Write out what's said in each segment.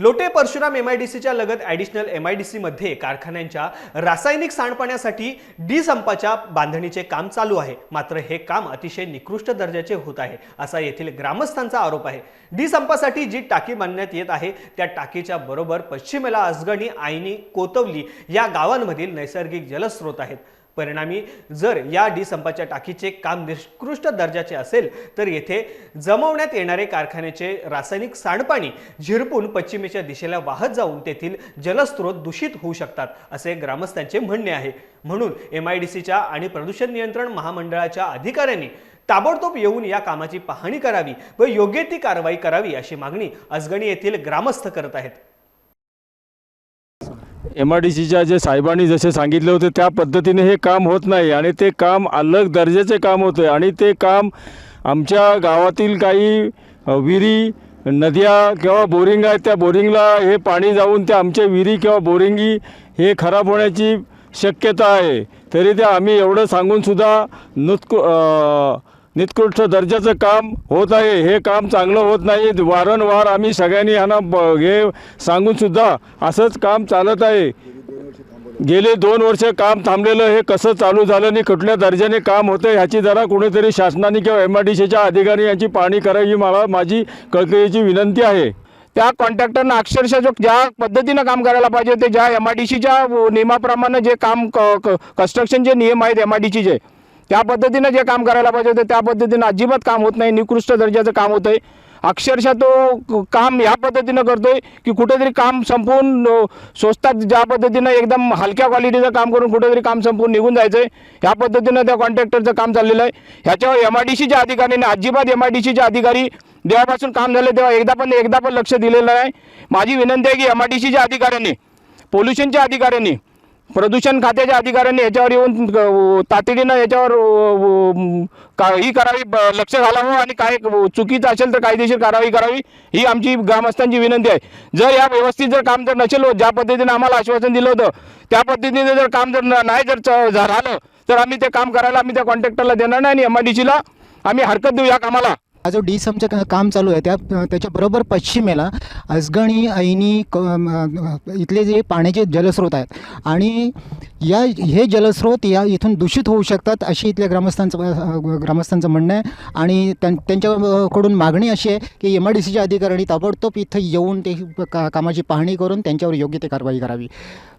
Lote Parshuram M I D सीच्या लगत additional M I D सीमध्ये कारखान्यांच्या रासायनिक सांडपाण्यासाठी डी संपाच्या बांधणीचे काम चालू आहे. मात्र हे काम अतिशय निकृष्ट दर्जाचे होत आहे असा येथील ग्रामस्थांचा आरोप आहे. डी संपासाठी जी टाकी बांधण्यात येत आहे त्या टाकीच्या बरोबर पश्चिमेला असगणी आईनी कोतवली या गावांमधील नैसर्गिक जलस्रोत आहेत. परिणामी जर या डी संपाच्या टाकीचे काम निकृष्ट दर्जाचे असेल तर येथे जमवण्यात येणारे कारखान्याचे रासायनिक सांडपाणी झिरपून पश्चिमेच्या दिशेला वाहत जाऊन तेथील जलस्रोत दूषित होऊ शकतात असे ग्रामस्थांचे म्हणणे आहे. म्हणून एम आय डी सीच्या आणि प्रदूषण नियंत्रण महामंडळाच्या अधिकाऱ्यांनी ताबडतोब येऊन या कामाची पाहणी करावी व योग्य ती कारवाई करावी अशी मागणी अजगणी येथील ग्रामस्थ करत आहेत. एम आय डी सीच्या जे साहेबांनी जसे सांगितले होते त्या पद्धतीने हे काम होत नाही आणि ते काम अलग दर्जाचे काम होते आणि ते काम आमच्या गावातील काही विहिरी नद्या किंवा बोरिंग आहेत त्या बोरिंगला हे पाणी जाऊन त्या आमच्या विहिरी किंवा बोरिंगी हे खराब होण्याची शक्यता आहे. तरी ते आम्ही एवढं सांगूनसुद्धा नुतक निकृष्ट दर्जाचं काम होत आहे. हे काम चांगलं होत नाही. वारंवार आम्ही सगळ्यांनी ह्यांना ब हे सांगूनसुद्धा असंच काम चालत आहे. गेले दोन वर्ष काम थांबलेलं हे कसं चालू झालं आणि कुठल्या दर्जाने काम होतं ह्याची जरा कुणीतरी शासनाने किंवा एम आय डी सीच्या अधिकारी यांची पाहणी करावी मला माझी कळकळीची विनंती आहे. त्या कॉन्ट्रॅक्टरनं अक्षरशः जो ज्या पद्धतीनं काम करायला पाहिजे ते ज्या एम आय डी सीच्या नियमाप्रमाणे जे काम क कन्स्ट्रक्शनचे नियम आहेत एम आय डी सीचे त्या पद्धतीनं जे काम करायला पाहिजे होतं त्या पद्धतीनं अजिबात काम होत नाही निकृष्ट दर्जाचं काम होतं आहे अक्षरशः तो क- काम ह्या पद्धतीनं करतोय की कुठेतरी काम संपवून स्वस्तात ज्या पद्धतीनं एकदम हलक्या क्वालिटीचं काम करून कुठेतरी काम संपवून निघून जायचं आहे ह्या पद्धतीनं त्या कॉन्ट्रॅक्टरचं काम चाललेलं आहे. ह्याच्यावर एम आय डी सीच्या अधिकाऱ्यांनी अजिबात एम आय डी सीचे अधिकारी जेव्हापासून काम झालं तेव्हा एकदा पण एकदा पण लक्ष दिलेलं नाही. माझी विनंती आहे की एम आय डी सीच्या अधिकाऱ्यांनी पोल्युशनच्या अधिकाऱ्यांनी प्रदूषण खात्याच्या अधिकाऱ्यांनी याच्यावर येऊन तातडीनं याच्यावर का ही करावी ब- लक्ष घालावं आणि काय चुकीचं असेल तर कायदेशीर कारवाई करावी ही आमची ग्रामस्थांची विनंती आहे. जर या व्यवस्थित जर काम जर नसेल होत ज्या पद्धतीनं आम्हाला आश्वासन दिलं होतं त्या पद्धतीने जर काम जर न- नाही जर च- झालं तर आम्ही ते काम करायला आम्ही त्या कॉन्ट्रॅक्टरला देणार नाही आणि एम आय डी सीला आम्ही हरकत देऊ या कामाला. हा जो डी समचं काम चालू आहे त्या त्याच्याबरोबर पश्चिमेला अजगणी ऐनी क इथले जे पाण्याचे जलस्रोत आहेत. आणि या हे जलस्रोत या इथून दूषित होऊ शकतात अशी इथल्या ग्रामस्थांचं ग्रामस्थांचं म्हणणं आहे. आणि त्यां त्यांच्याकडून मागणी अशी आहे की एम आय डी सीच्या अधिकाऱ्यांनी ताबडतोब इथं येऊन ते का कामाची पाहणी करून त्यांच्यावर योग्य ते कारवाई करावी.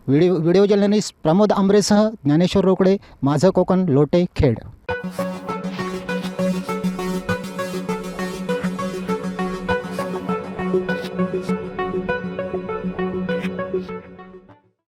व्हिडिओ व्हिडिओ जर्नलिस्ट प्रमोद आंबरेसह ज्ञानेश्वर रोकडे माझं कोकण लोटे खेड.